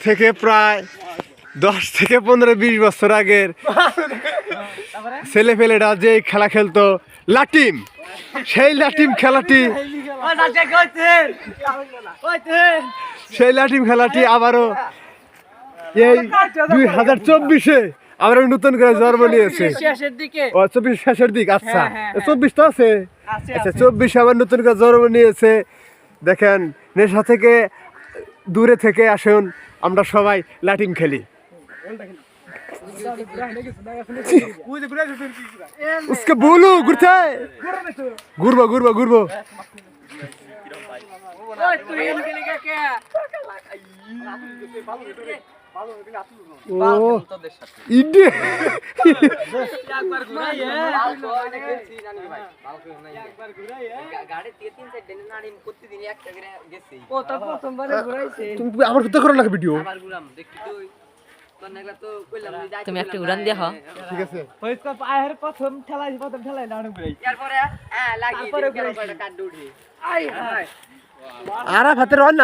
থেকে প্রায় দশ থেকে পনেরো বিশ বছর আগের ছেলে ফেলেরা যে খেলা খেলতো লাটিম সেই লাটিম খেলাটি সেই লাটিম খেলাটি আবারও এই দুই হাজার চব্বিশে আবারও নতুন করে জন্ম নিয়েছে ও চব্বিশ শেষের দিক আচ্ছা হ্যাঁ, হ্যাঁ। চব্বিশ তো আছে আচ্ছা আছে। চব্বিশ আবার নতুন করে জন্ম নিয়েছে দেখেন নেশা থেকে দূরে থেকে আসুন আমরা সবাই লাটিম খেলি उसके बोलो घुरते घुरबो घुरबो घुरबो ওই তুই এমনি লিখে কে ও ইডে। একবার ঘুরাই ও তো প্রথমবারে ঘুরাইছে। তুমি করো না ভিডিও তুমি একটা উড়ান দিয়ে হও। ঠিক আছে। ওই পায়ের প্রথম ঠেলাই প্রথম ঠেলাই নাড়ু ঘুরাই তারপরে আই আর হাতে রন